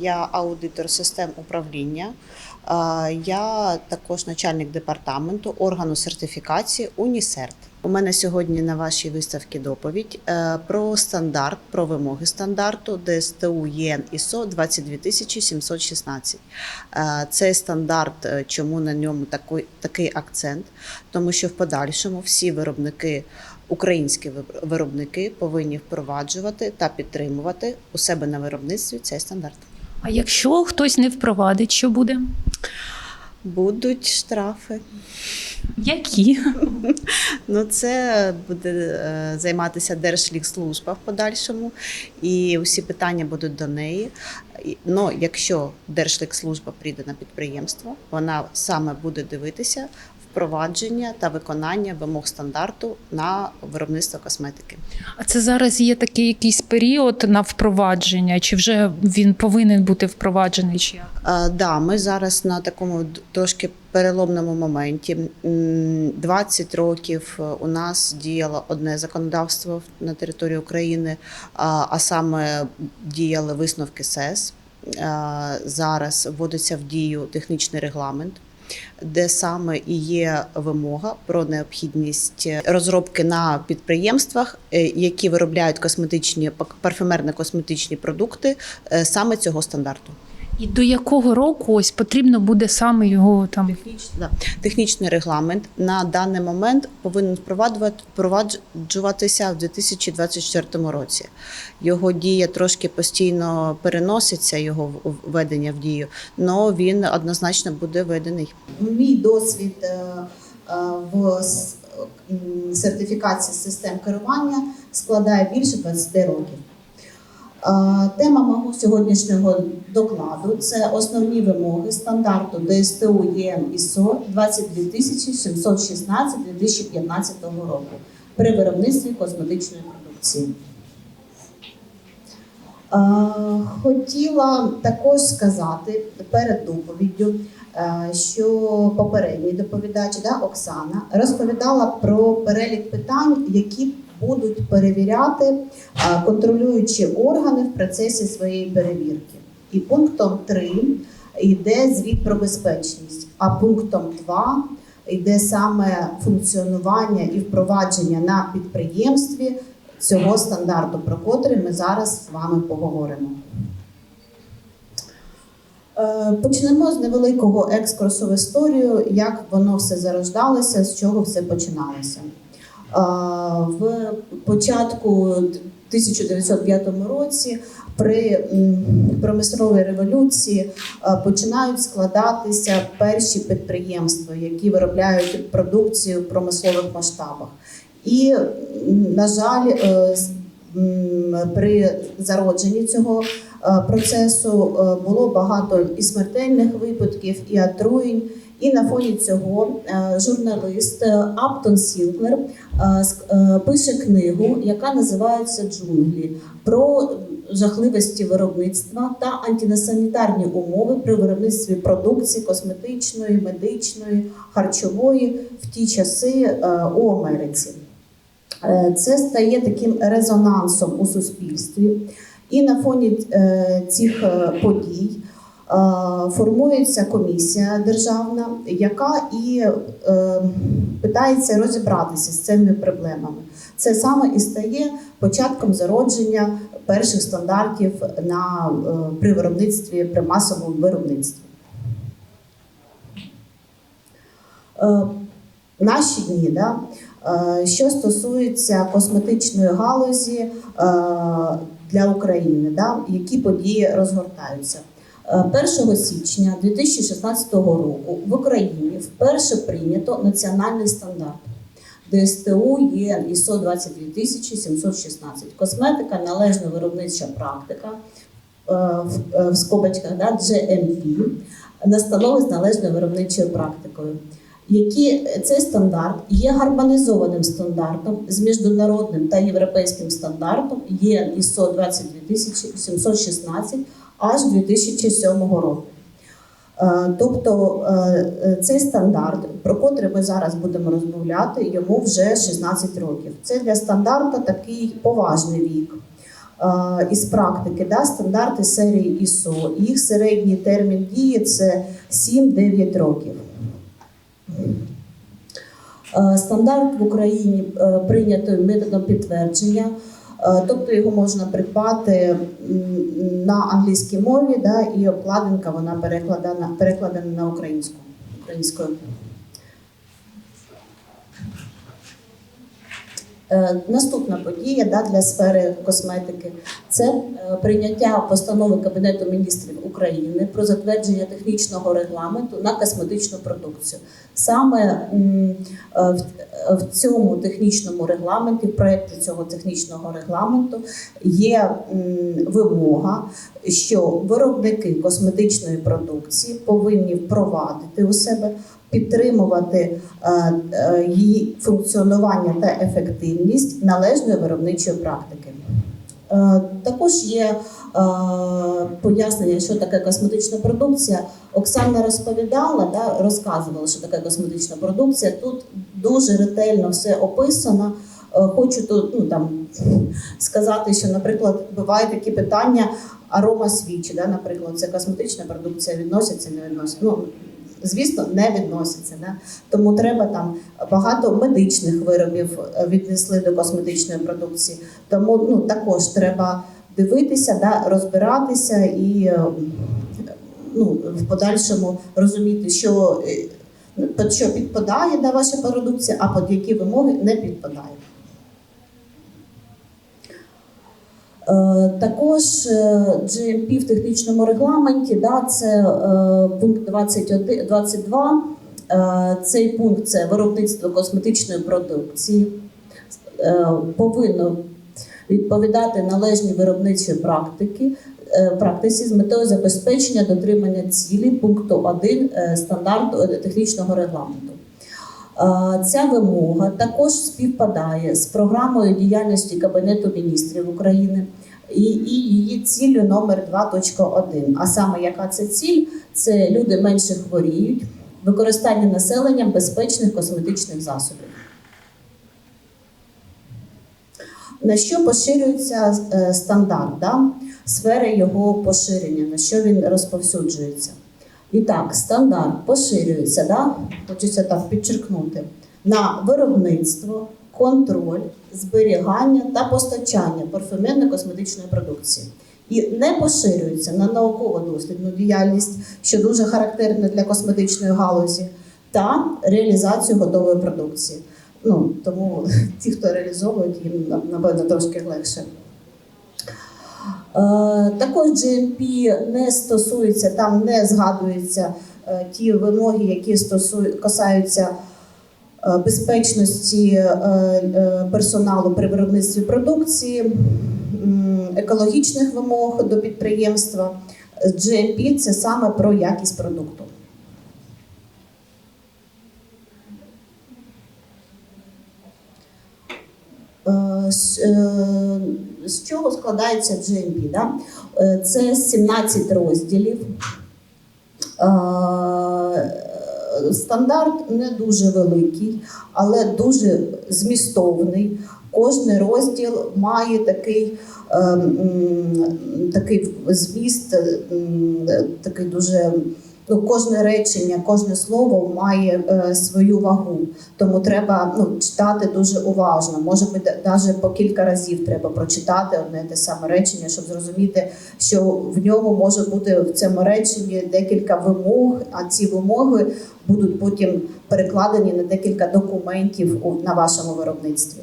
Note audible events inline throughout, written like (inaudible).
Я аудитор систем управління. Я також начальник департаменту органу сертифікації УНІСЕРТ. У мене сьогодні на вашій виставці доповідь е, про стандарт, про вимоги стандарту ДСТУ ЄН ІСО 22716. Е, Цей стандарт, е, чому на ньому такий, такий акцент? Тому що в подальшому всі виробники, українські виробники повинні впроваджувати та підтримувати у себе на виробництві цей стандарт. А якщо хтось не впровадить, що буде? Будуть штрафи. Які? (laughs) Ну, це буде е, займатися Держлікслужба в подальшому, і усі питання будуть до неї. Ну, якщо Держлікслужба прийде на підприємство, вона саме буде дивитися впровадження та виконання вимог стандарту на виробництво косметики. А це зараз є такий якийсь період на впровадження, чи вже він повинен бути впроваджений? Чи як? Е, Да, ми зараз на такому трошки переломному моменті. М, 20 років е, у нас діяло одне законодавство на території України, а а саме діяли висновки СЕС. Е, Зараз вводиться в дію технічний регламент. Де саме і є вимога про необхідність розробки на підприємствах, е, які виробляють косметичні парфюмерно-косметичні продукти, е, саме цього стандарту. І до якого року ось потрібно буде саме його там Технічний, да. Технічний регламент на даний момент повинен впроваджувати- впроваджуватися в 2024 році. Його дія трошки постійно переноситься, його введення в дію, але він однозначно буде введений. Мій досвід е, в сертифікації систем керування складає більше 20 років. Тема мого сьогоднішнього докладу це основні вимоги стандарту ДСТУ ЄН ІСО 22716 2015 року при виробництві косметичної продукції. Хотіла також сказати перед доповіддю, що попередній доповідач да, Оксана розповідала про перелік питань, які будуть перевіряти контролюючі органи в процесі своєї перевірки. І пунктом 3 йде звіт про безпечність, а пунктом 2 йде саме функціонування і впровадження на підприємстві цього стандарту, про котрий ми зараз з вами поговоримо. Е, Почнемо з невеликого екскурсу в історію, як воно все зарождалося, з чого все починалося. В початку 1905 році при промисловій революції починають складатися перші підприємства, які виробляють продукцію в промислових масштабах. І, на жаль, е, при зародженні цього е, процесу е, було багато і смертельних випадків, і отруєнь. І на фоні цього е, журналіст Аптон е, пише книгу, яка називається Джунглі про жахливості виробництва та антинасанітарні умови при виробництві продукції косметичної, медичної, харчової в ті часи у Америці. Е, Це стає таким резонансом у суспільстві. І на фоні е, цих е, подій формується комісія державна, яка і питається розібратися з цими проблемами. Це саме і стає початком зародження перших стандартів на, при виробництві, при масовому виробництві. Е, Наші дні, да, е, що стосується косметичної галузі е, для України, да, які події розгортаються. Е, 1 січня 2016 року в Україні вперше прийнято національний стандарт ДСТУ ЄН ІСО 22716. Косметика належна виробнича практика е, в, е, скобочках да, GMP, настанови належною виробничою практикою які цей стандарт є гармонізованим стандартом з міжнародним та європейським стандартом ЄН ІСО 22716 аж 2007 року. Е, Тобто е, е, цей стандарт, про котрий ми зараз будемо розмовляти, йому вже 16 років. Це для стандарта такий поважний вік. е, із практики, да, стандарти серії ISO. Їх середній термін дії це 7-9 років. Е, Стандарт в Україні е, прийнятий методом підтвердження, е, тобто його можна придбати на англійській мові, да, і обкладинка вона перекладена, перекладена на українську. українською. Наступна подія да, для сфери косметики це е, прийняття постанови Кабінету міністрів України про затвердження технічного регламенту на косметичну продукцію. Саме е, в, е, цьому технічному регламенті, в проєкті цього технічного регламенту є вимога, що виробники косметичної продукції повинні впровадити у себе підтримувати е, е, її функціонування та ефективність належної виробничої практики. Е, Також є пояснення, що таке косметична продукція. Оксана розповідала, да, розказувала, що таке косметична продукція. Тут дуже ретельно все описано. Хочу тут ну, там, сказати, що, наприклад, бувають такі питання арома свічі, да, наприклад, це косметична продукція, відноситься, не відноситься. Ну, звісно, не відноситься. Да? Тому треба там багато медичних виробів е, віднесли до косметичної продукції. Тому ну, також треба дивитися, да, розбиратися і е, ну, в подальшому розуміти, що, е, під що підпадає да, ваша продукція, а під які вимоги не підпадає. Е, Також е, GMP в технічному регламенті, да, це е, пункт 21, 22. Е, Цей пункт це виробництво косметичної продукції. Е, Повинно відповідати належній виробничій практики, е, практиці з метою забезпечення дотримання цілі пункту 1 е, стандарту е, технічного регламенту. Е, Ця вимога також співпадає з програмою діяльності Кабінету міністрів України і, її ціллю номер 2.1. А саме яка це ціль? Це люди менше хворіють, використання населенням безпечних косметичних засобів. На що поширюється е, стандарт, да? сфери його поширення, на що він розповсюджується. І так, стандарт поширюється, да? хочеться так підчеркнути, на виробництво, контроль, зберігання та постачання парфюмерно-косметичної продукції. І не поширюється на науково-дослідну діяльність, що дуже характерна для косметичної галузі, та реалізацію готової продукції. Ну, тому (laughs) ті, хто реалізовують, їм напевно трошки легше. Е, Також GMP не стосується, там не згадуються е, ті вимоги, які стосують, касаються е, безпечності персоналу при виробництві продукції, екологічних вимог до підприємства. GMP – це саме про якість продукту. З- чого складається GMP? Да? Е, Це 17 розділів. Е, Стандарт не дуже великий, але дуже змістовний. Кожний розділ має такий, е, такий зміст, такий дуже. Ну, кожне речення, кожне слово має е, свою вагу, тому треба ну, читати дуже уважно. Може бути, навіть по кілька разів треба прочитати одне те саме речення, щоб зрозуміти, що в ньому може бути в цьому реченні декілька вимог, а ці вимоги будуть потім перекладені на декілька документів у- на вашому виробництві.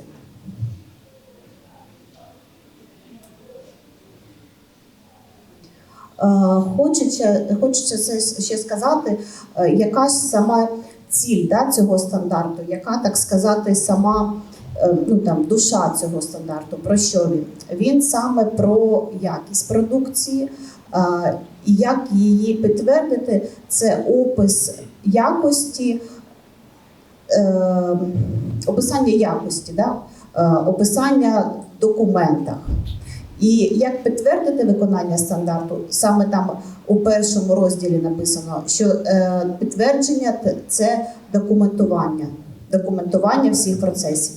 Хочеться, хочеться це ще сказати, е, яка сама ціль да, цього стандарту, яка, так сказати, сама е, ну, там, душа цього стандарту, про що він? Він саме про якість продукції, е, як її підтвердити, це опис якості, е, описання якості, да? е, описання в документах. І як підтвердити виконання стандарту, саме там у першому розділі написано, що е, підтвердження це документування, документування всіх процесів.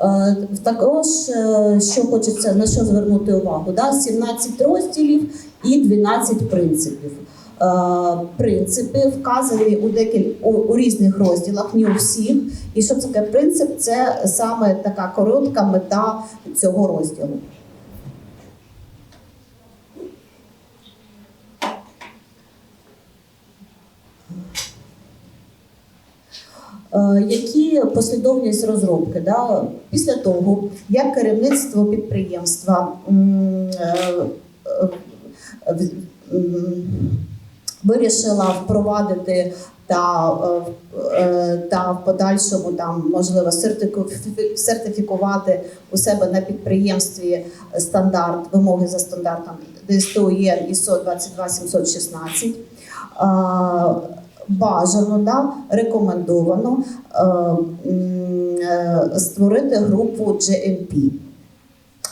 Е, Також, е, що хочеться на що звернути увагу, да? 17 розділів і 12 принципів. Е, Принципи вказані у декіль у, у різних розділах, не у всіх. І що таке принцип? Це саме така коротка мета цього розділу. Е, Які послідовність розробки? Да? Після того, як керівництво підприємства м, е, в- м, вирішила впровадити та, е, е, та в подальшому там можливо сертифі- сертифікувати у себе на підприємстві стандарт вимоги за стандартом ДСТУ ЄН ISO 22716. Е, Бажано, да, рекомендовано е, е, створити групу GMP.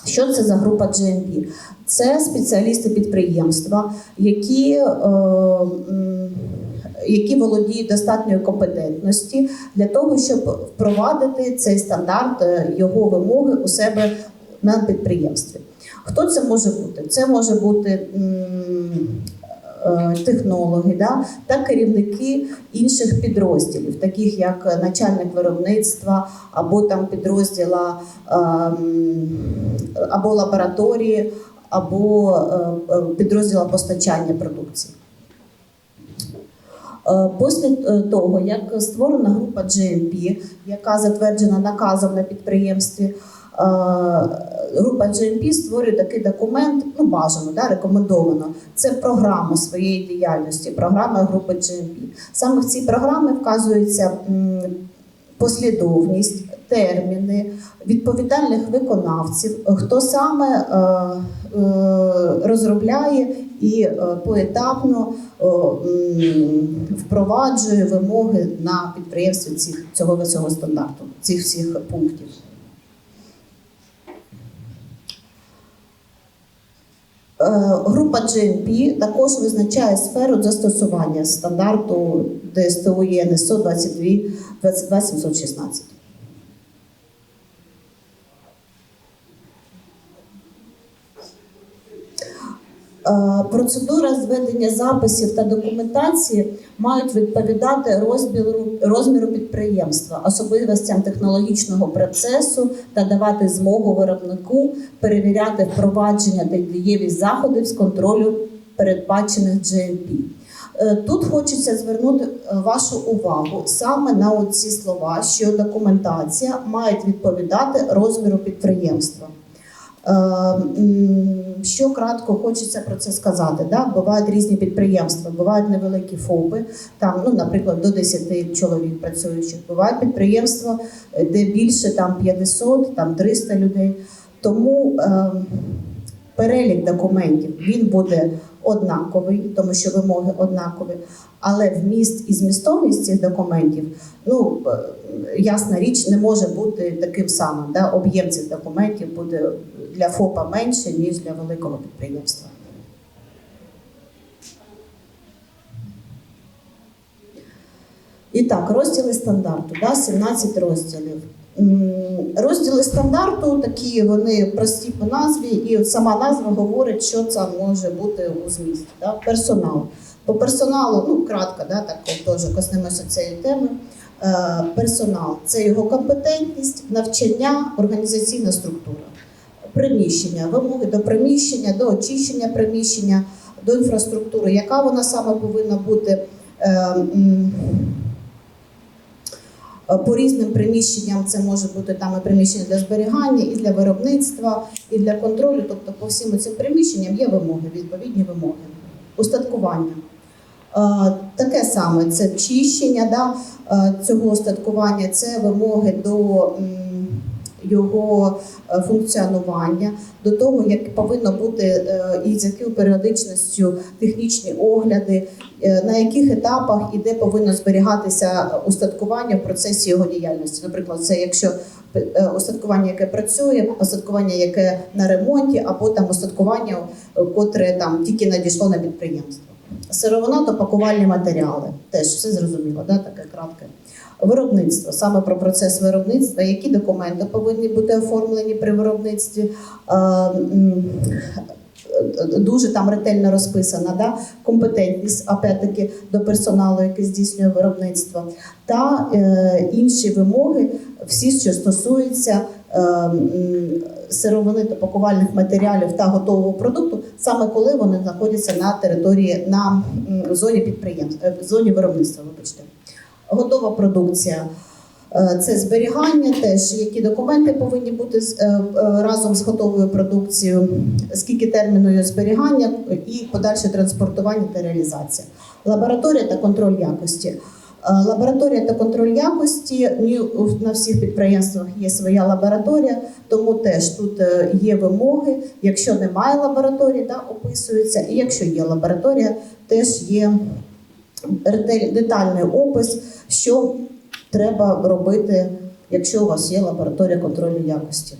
Що це за група GMP? Це спеціалісти підприємства, які, е, які володіють достатньою компетентності для того, щоб впровадити цей стандарт, е, його вимоги у себе на підприємстві. Хто це може бути? Це може бути м, технологи да, та керівники інших підрозділів, таких як начальник виробництва або там підрозділа ем, або лабораторії, або е, е, підрозділа постачання продукції. Е, Після е, того, як створена група GMP, яка затверджена наказом на підприємстві, е, група GMP створює такий документ, ну бажано, да, рекомендовано. Це програма своєї діяльності, програма групи GMP. Саме в цій програмі вказується послідовність, терміни, відповідальних виконавців, хто саме е, е, розробляє і е, поетапно е, впроваджує вимоги на підприємстві цього всього стандарту, цих всіх пунктів. Група GMP також визначає сферу застосування стандарту ДСТУ ЄНСО 22 22716. Процедура зведення записів та документації мають відповідати розміру, розміру підприємства, особливостям технологічного процесу та давати змогу виробнику перевіряти впровадження та дієвість заходів з контролю передбачених GMP. Е, Тут хочеться звернути е, вашу увагу саме на оці слова, що документація має відповідати розміру підприємства. Е, Що кратко хочеться про це сказати. Да? Бувають різні підприємства, бувають невеликі ФОПи, там, ну, наприклад, до 10 чоловік працюючих. Бувають підприємства, е, де більше там 500, там 300 людей. Тому е, перелік документів він буде однаковий, тому що вимоги однакові. Але вміст і змістовність цих документів, ну е, ясна річ, не може бути таким самим. Да? Об'єм цих документів буде для ФОПа менше, ніж для великого підприємства. І так, розділи стандарту, да, 17 розділів. Розділи стандарту такі, вони прості по назві, і от сама назва говорить, що це може бути у змісті. Да? Персонал. По персоналу, ну кратко, да, так теж коснемося цієї теми. Е, персонал це його компетентність, навчання, організаційна структура, приміщення, вимоги до приміщення, до очищення приміщення, до інфраструктури, яка вона саме повинна бути. Е, по різним приміщенням це може бути там і приміщення для зберігання, і для виробництва, і для контролю. Тобто по всім цим приміщенням є вимоги, відповідні вимоги. Устаткування. Е, Таке саме це чищення да, е, цього устаткування, це вимоги до його е, функціонування, до того, як повинно бути е, і з якою періодичністю технічні огляди, е, на яких етапах і де повинно зберігатися устаткування в процесі його діяльності. Наприклад, це якщо устаткування, яке працює, устаткування, яке на ремонті, або там устаткування, котре там тільки надійшло на підприємство. Сировина та пакувальні матеріали. Теж все зрозуміло, да? таке кратке. Виробництво саме про процес виробництва, які документи повинні бути оформлені при виробництві. Е, Дуже там ретельно розписана да? компетентність, опять-таки, до персоналу, який здійснює виробництво, та е, інші вимоги, всі, що стосуються е, сировини та пакувальних матеріалів та готового продукту, саме коли вони знаходяться на території на зоні підприємства, е, зоні виробництва. Вибачте, готова продукція. Е, Це зберігання, теж які документи повинні бути е, е, разом з готовою продукцією, скільки терміну її зберігання і подальше транспортування та реалізація. Лабораторія та контроль якості. Лабораторія та контроль якості на всіх підприємствах є своя лабораторія, тому теж тут є вимоги. Якщо немає лабораторії, да, описуються, і якщо є лабораторія, теж є детальний опис, що треба робити, якщо у вас є лабораторія контролю якості.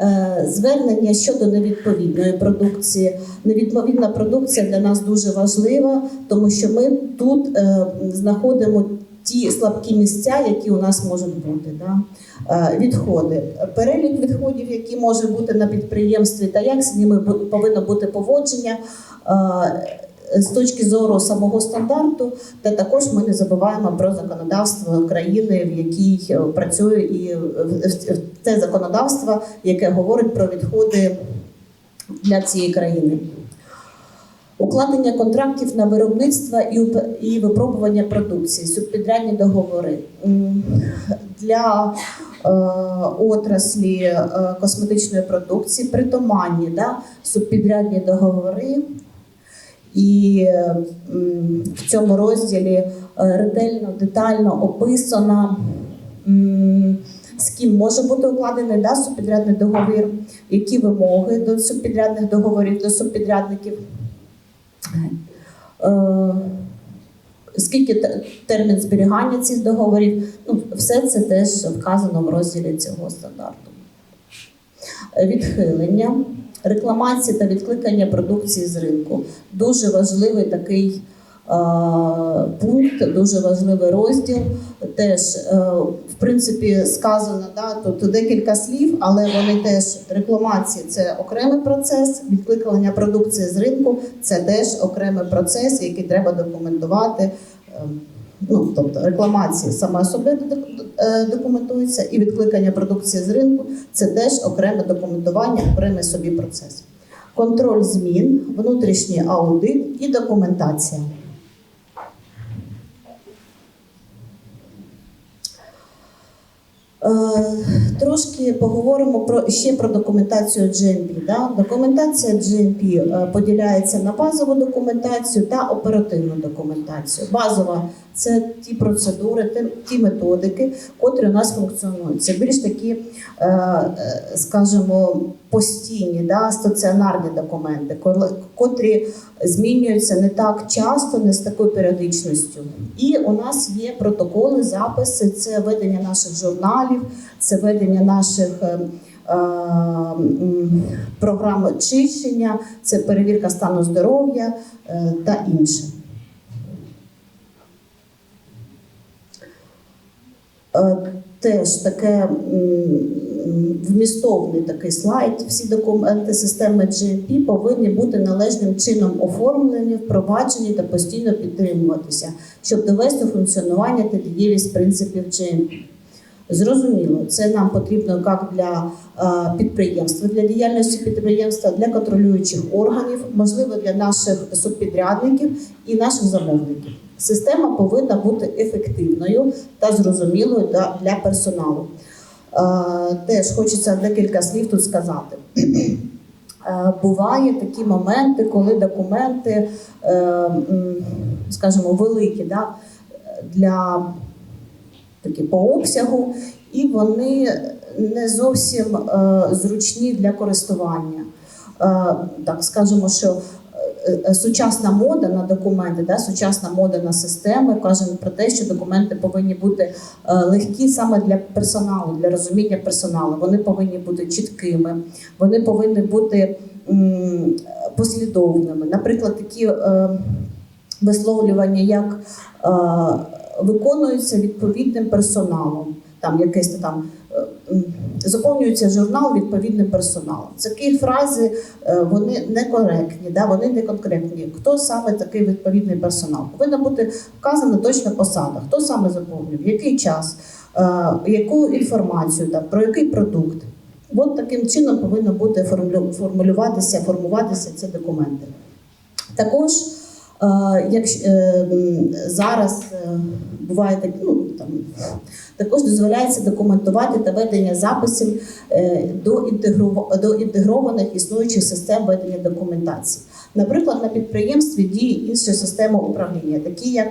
Е, Звернення щодо невідповідної продукції. Невідповідна продукція для нас дуже важлива, тому що ми тут е, знаходимо ті слабкі місця, які у нас можуть бути. Да? Е, Відходи, перелік відходів, які може бути на підприємстві, та як з ними повинно бути поводження. З точки зору самого стандарту, та також ми не забуваємо про законодавство країни, в якій е, працює і е, це законодавство, яке говорить про відходи для цієї країни. Укладення контрактів на виробництво і, випробування продукції, субпідрядні договори для е, отраслі е, косметичної продукції, притаманні да, субпідрядні договори. І в цьому розділі е, ретельно, детально описано, з ким може бути укладений да, субпідрядний договір, які вимоги до субпідрядних договорів, до субпідрядників. Е, Скільки термін зберігання цих договорів, ну, все це теж вказано в розділі цього стандарту. Е, Відхилення, рекламації та відкликання продукції з ринку. Дуже важливий такий е, пункт, дуже важливий розділ. Теж, е, в принципі, сказано да, тут декілька слів, але вони теж рекламації це окремий процес, відкликання продукції з ринку це теж окремий процес, який треба документувати. Ну, тобто рекламації саме собі е, документується, і відкликання продукції з ринку це теж окреме документування, окремий собі процес. Контроль змін, внутрішній аудит і документація. Е, Трошки поговоримо про ще про документацію GMP. Да? Документація GMP е, поділяється на базову документацію та оперативну документацію. Базова це ті процедури, ті, методики, котрі у нас функціонують. Це більш такі, е, е, скажімо, постійні, да, стаціонарні документи, котрі змінюються не так часто, не з такою періодичністю. І у нас є протоколи, записи, це ведення наших журналів, це ведення наших. е, е, Програм очищення, це перевірка стану здоров'я е, та інше. Теж таке вмістовний такий слайд. Всі документи системи GMP повинні бути належним чином оформлені, впроваджені та постійно підтримуватися, щоб довести функціонування та дієвість принципів GMP. Зрозуміло, це нам потрібно як для е, підприємства, для діяльності підприємства, для контролюючих органів, можливо, для наших субпідрядників і наших замовників. Система повинна бути ефективною та зрозумілою для, персоналу. Е, теж хочеться декілька слів тут сказати. (clears throat) Е, Буває такі моменти, коли документи, скажімо, великі да, для такі по обсягу, і вони не зовсім е, зручні для користування. Е, так скажемо, що е, е, сучасна мода на документи, да, сучасна мода на системи каже про те, що документи повинні бути е, легкі саме для персоналу, для розуміння персоналу. Вони повинні бути чіткими, вони повинні бути м, послідовними. Наприклад, такі е, висловлювання, як е, виконуються відповідним персоналом. Там якесь там е, заповнюється журнал відповідним персоналом. Такі фрази е, вони некоректні, да, вони не конкретні. Хто саме такий відповідний персонал? Повинна бути вказана точна посада, хто саме заповнює, в який час, е, яку інформацію, там, про який продукт. От таким чином повинно бути формулюватися, формуватися ці документи. Також, якщо е, зараз е, буває так, ну там також дозволяється документувати та ведення записів е, до, інтегру- до інтегрованих існуючих систем ведення документації. Наприклад, на підприємстві діє інша система управління, такі як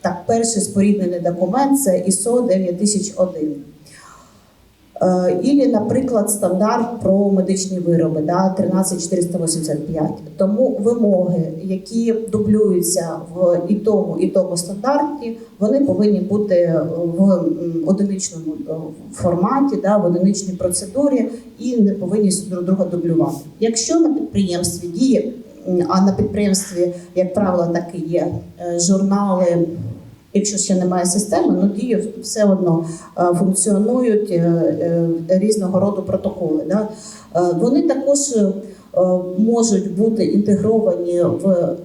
так, перший споріднений документ це ISO 9001. Е, Ілі, наприклад, стандарт про медичні вироби да, 13485. Тому вимоги, які дублюються в і тому, і тому стандарті, вони повинні бути в одиничному е, форматі, да, в одиничній процедурі і не повинні друг друга дублювати. Якщо на підприємстві діє, а на підприємстві, як правило, так і є е, журнали. Якщо ще немає системи, ну діє все одно е, функціонують е, е, різного роду протоколи. Да? Вони також можуть бути інтегровані в,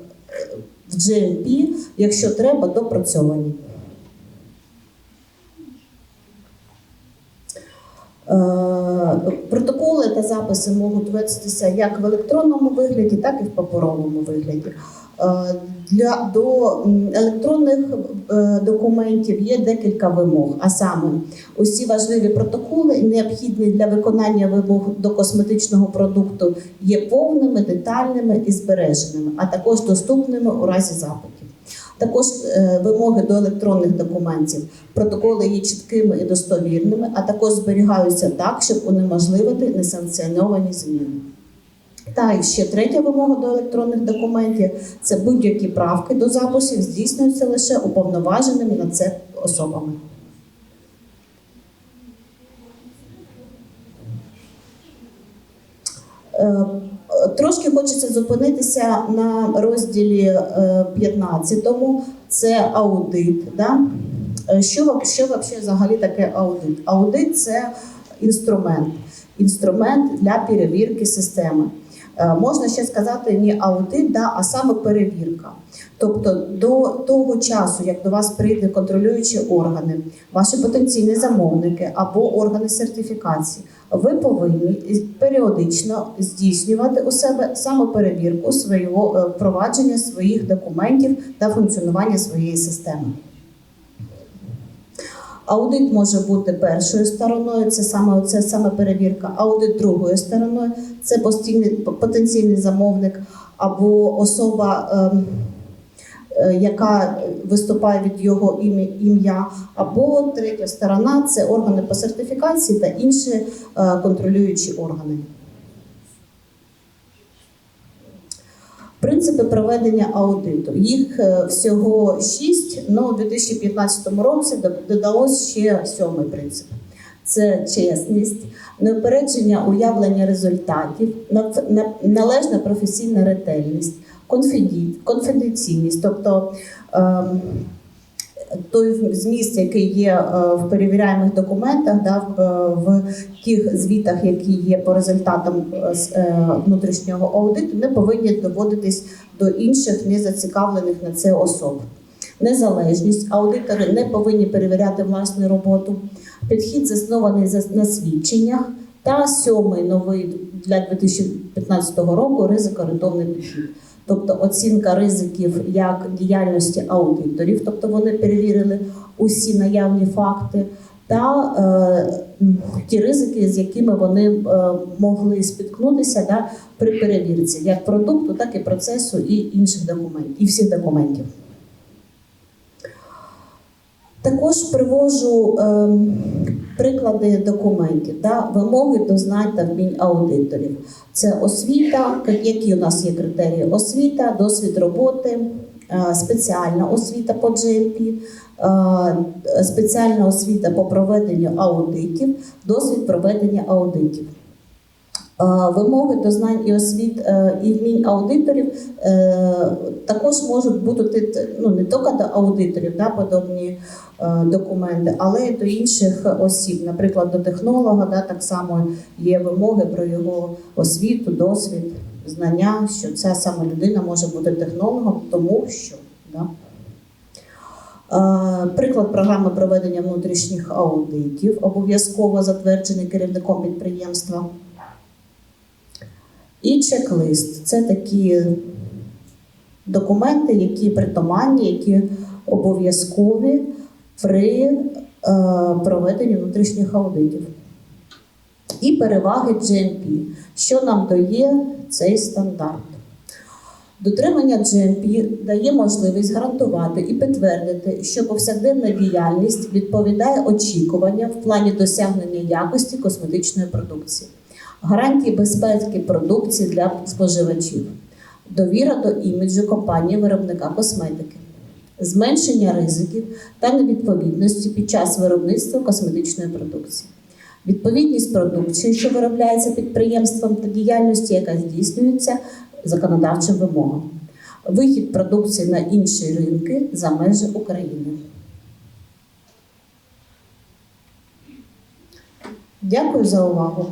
в GMP, якщо треба, допрацьовані. Протоколи та записи можуть вестися як в електронному вигляді, так і в паперовому вигляді. Е, Для до електронних е, документів є декілька вимог, а саме усі важливі протоколи, необхідні для виконання вимог до косметичного продукту, є повними, детальними і збереженими, а також доступними у разі запитів. Також е, вимоги до електронних документів. Протоколи є чіткими і достовірними, а також зберігаються так, щоб унеможливити несанкціоновані зміни. Та і ще третя вимога до електронних документів це будь-які правки до записів здійснюються лише уповноваженими на це особами. Е, Трошки хочеться зупинитися на розділі е, 15. Це аудит. Да? Е, Що, що взагалі таке аудит? Аудит це інструмент, інструмент для перевірки системи. Е, Можна ще сказати не аудит, да, а саме перевірка. Тобто до того часу, як до вас прийде контролюючі органи, ваші потенційні замовники або органи сертифікації, ви повинні періодично здійснювати у себе самоперевірку свого е, впровадження своїх документів та функціонування своєї системи. Аудит може бути першою стороною, це саме це саме перевірка. Аудит другою стороною це постійний потенційний замовник або особа, ем, е, яка виступає від його ім'я- або третя сторона це органи по сертифікації та інші е, контролюючі органи. Принципи проведення аудиту. Їх е, всього шість, але у 2015 році до- додалось ще сьомий принцип. Це чесність, неупередження уявлення результатів, належна професійна ретельність, конфіденційність, тобто ем, той зміст, який є е, в перевіряємих документах, да, в, е, тих звітах, які є по результатам е, внутрішнього аудиту, не повинні доводитись до інших незацікавлених на це особ. Незалежність аудитори не повинні перевіряти власну роботу. Підхід заснований за- на свідченнях. Та сьомий новий для 2015 року ризикорентовний підхід. Тобто оцінка ризиків як діяльності аудиторів, тобто вони перевірили усі наявні факти, та е, ті ризики, з якими вони е, могли спіткнутися да, при перевірці як продукту, так і процесу і інших документів, і всіх документів. Також привожу ем, приклади документів, да, вимоги до знань та вмінь аудиторів. Це освіта, які у нас є критерії: освіта, досвід роботи, е, спеціальна освіта по GMP, е, спеціальна освіта по проведенню аудитів, досвід проведення аудитів. Вимоги до знань і освіт е, і вмінь аудиторів е, також можуть бути ну, не тільки до аудиторів, да, подобні е, документи, але й до інших осіб. Наприклад, до технолога да, так само є вимоги про його освіту, досвід, знання, що ця саме людина може бути технологом, тому що. Да. Е, Приклад програми проведення внутрішніх аудитів, обов'язково затверджений керівником підприємства. І чек-лист це такі документи, які притаманні, які обов'язкові при е, проведенні внутрішніх аудитів. І переваги GMP, що нам дає цей стандарт. Дотримання GMP дає можливість гарантувати і підтвердити, що повсякденна діяльність відповідає очікуванням в плані досягнення якості косметичної продукції, гарантії безпеки продукції для споживачів, довіра до іміджу компанії виробника косметики, зменшення ризиків та невідповідності під час виробництва косметичної продукції. Відповідність продукції, що виробляється підприємством та діяльності, яка здійснюється законодавчим вимогам. Вихід продукції на інші ринки за межі України. Дякую за увагу.